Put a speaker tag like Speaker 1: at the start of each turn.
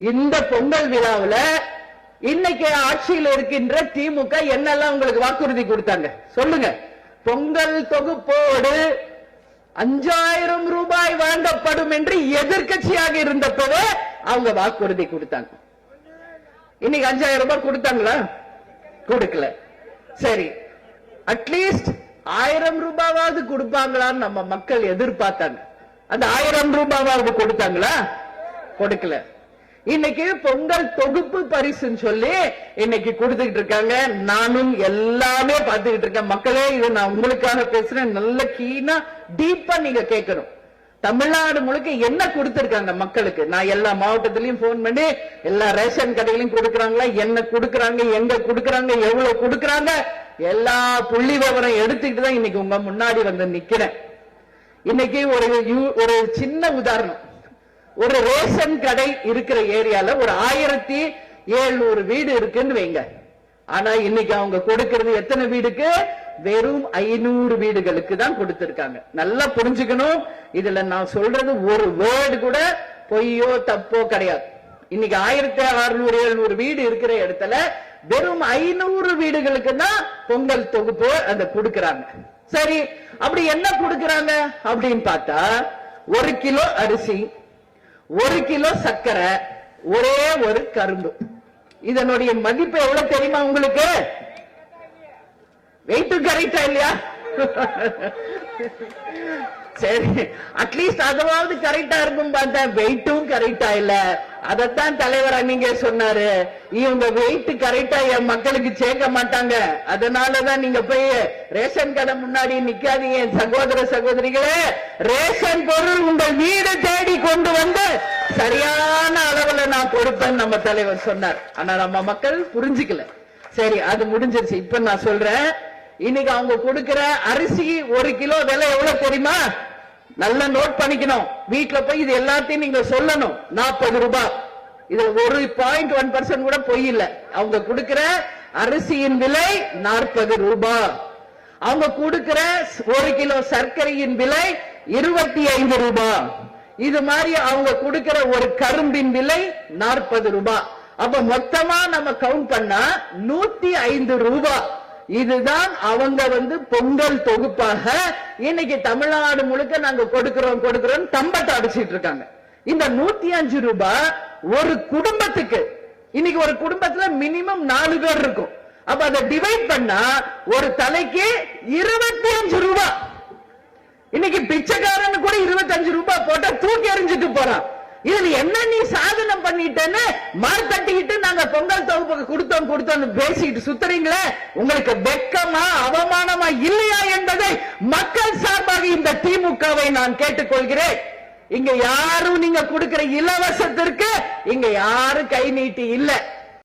Speaker 1: இந்த பொங்கல் விழாவுல இன்னைக்கு ஆட்சியில் இருக்கின்ற திமுக என்னெல்லாம் உங்களுக்கு வாக்குறுதி கொடுத்தாங்க? சொல்லுங்க. பொங்கல் தொகுப்போடு அஞ்சாயிரம் ரூபாய் வழங்கப்படும் என்று எதிர்க்கட்சியாக இருந்தப்பவே அவங்க வாக்குறுதி கொடுத்தாங்க. இன்னைக்கு அஞ்சாயிரம் ரூபாய் கொடுத்தாங்களா? கொடுக்கல. சரி. அட்லீஸ்ட் ஆயிரம் ரூபாவாவது கொடுப்பாங்களான்னு நம்ம மக்கள் எதிர்பார்த்தாங்க. அந்த ஆயிரம் ரூபாவாவது கொடுத்தாங்களா? கொடுக்கல. இன்னைக்கு பொங்கல் தொகுப்பு பரிசுன்னு சொல்லி இன்னைக்கு கொடுத்துக்கிட்டு இருக்காங்க. நானும் எல்லாமே பார்த்துக்கிட்டு இருக்கேன். மக்களே இது நான் உங்களுக்காக பேசுறேன். நல்ல கீனா டீப்பா நீங்க கேட்கணும். தமிழ்நாடு முழுக்க என்ன கொடுத்துருக்காங்க மக்களுக்கு? நான் எல்லா மாவட்டத்திலயும் போன் பண்ணி எல்லா ரேஷன் கடைகளையும் கொடுக்கறாங்களா? என்ன கொடுக்கறாங்க? எங்க கொடுக்கறாங்க? எவ்வளவு கொடுக்கறாங்க? எல்லா புள்ளி விவரம் எடுத்துக்கிட்டு தான் இன்னைக்கு உங்க முன்னாடி வந்து நிக்கிறேன். இன்னைக்கு ஒரு ஒரு சின்ன உதாரணம். ஒரு ரேஷன் கடை இருக்கிற ஏரியால ஒரு ஆயிரத்தி எழுநூறு வீடு இருக்குன்னு வைங்க. ஆனா இன்னைக்கு அவங்க கொடுக்கிறது எத்தனை வீடுக்கு? வெறும் ஐநூறு வீடுகளுக்கு தான் கொடுத்திருக்காங்க. நல்லா புரிஞ்சுக்கணும். இதுல நான் சொல்றது ஒரு வேர்டு கூட பொய்யோ தப்போ கிடையாது. இன்னைக்கு ஆயிரத்தி அறுநூறு எழுநூறு வீடு இருக்கிற இடத்துல வெறும் ஐநூறு வீடுகளுக்கு தான் பொங்கல் தொகுப்பு அந்த கொடுக்கறாங்க. சரி அப்படி என்ன கொடுக்கறாங்க அப்படின்னு பார்த்தா ஒரு கிலோ அரிசி ஒரு கிலோ சர்க்கரை ஒரே ஒரு கரும்பு. இதனுடைய மதிப்பு எவ்வளவு தெரியுமா உங்களுக்கு? வெயிட் கரெக்டா இல்லையா? சரி அட்லீஸ்ட் அதாவது கரெக்டா இருக்கும் பார்த்தேன். வெயிட்டும் கரெக்டா இல்ல. அதத்தான் தலைவர் நீங்க சொன்னாரு. இவங்க வெயிட் கரெக்டா என் மக்களுக்கு சேர்க்க மாட்டாங்க. அதனாலதான் நீங்க போய் ரேஷன் கடை முன்னாடி நிக்காதீங்க என் சகோதர சகோதரிகளே. ரேஷன் பொருள் உங்கள் வீடு தேடி கொண்டு சரியான அளவுல நான் கொடுப்பேன் நம்ம தலைவர் சொன்னார். ஆனா நம்ம மக்கள் புரிஞ்சுக்கல. சரி அது முடிஞ்சிருச்சு. இப்ப நான் சொல்றேன். இன்னைக்கு அவங்க கொடுக்கிற அரிசி ஒரு கிலோ விலை எவ்வளவு தெரியுமா? நல்லா நோட் பண்ணிக்கணும். வீட்டுல போய் இது எல்லாத்தையும் நீங்க சொல்லணும். நாற்பது ரூபாய் இது ஒரு பாயிண்ட் ஒன் பர்சன்ட் கூட பொய் இல்ல. அவங்க கொடுக்கிற அரிசியின் விலை நாற்பது ரூபாய் அவங்க கொடுக்கிற ஒரு கிலோ சர்க்கரையின் விலை இருபத்தி ஐந்து ரூபாய் இது மாதிரி அவங்க கொடுக்கிற ஒரு கரும்பின் விலை நாற்பது ரூபாய் அப்ப மொத்தமா நம்ம கவுண்ட் பண்ணா நூத்தி ஐந்து ரூபாய் இதுதான் அவங்க வந்து பொங்கல் தொகுப்பாக இன்னைக்கு தமிழ்நாடு முழுக்க நாங்க கொடுக்கிறோம் கொடுக்கிறோம் தம்பத்தை அடிச்சிட்டு இருக்காங்க. இந்த நூத்தி அஞ்சு ரூபாய் ஒரு குடும்பத்துக்கு இன்னைக்கு ஒரு குடும்பத்துல மினிமம் நாலு பேர் இருக்கும். அப்ப அதை டிவைட் பண்ணா ஒரு தலைக்கு இருபத்தி அஞ்சு ரூபாய் இன்னைக்கு பிச்சைக்காரன் கூட இருபத்தஞ்சு ரூபாய் போட்டா தூக்கி எறிஞ்சிட்டு போறான். இதுல என்ன நீ சாதனம் பண்ணிட்டேன்னு மார்த்தட்டிக்கிட்டு நாங்க பொங்கல் தொகுப்புக்கு கொடுத்தோம் கொடுத்தோம் பேசிட்டு சுத்துறீங்களே உங்களுக்கு வெக்கமா அவமானமா இல்லையா என்பதை மக்கள் சார்பாக இந்த திமுகவை நான் கேட்டுக்கொள்கிறேன். இங்க யாரும் நீங்க கொடுக்கிற இலவசத்திற்கு இங்க யாரும் கை நீட்டி இல்லை.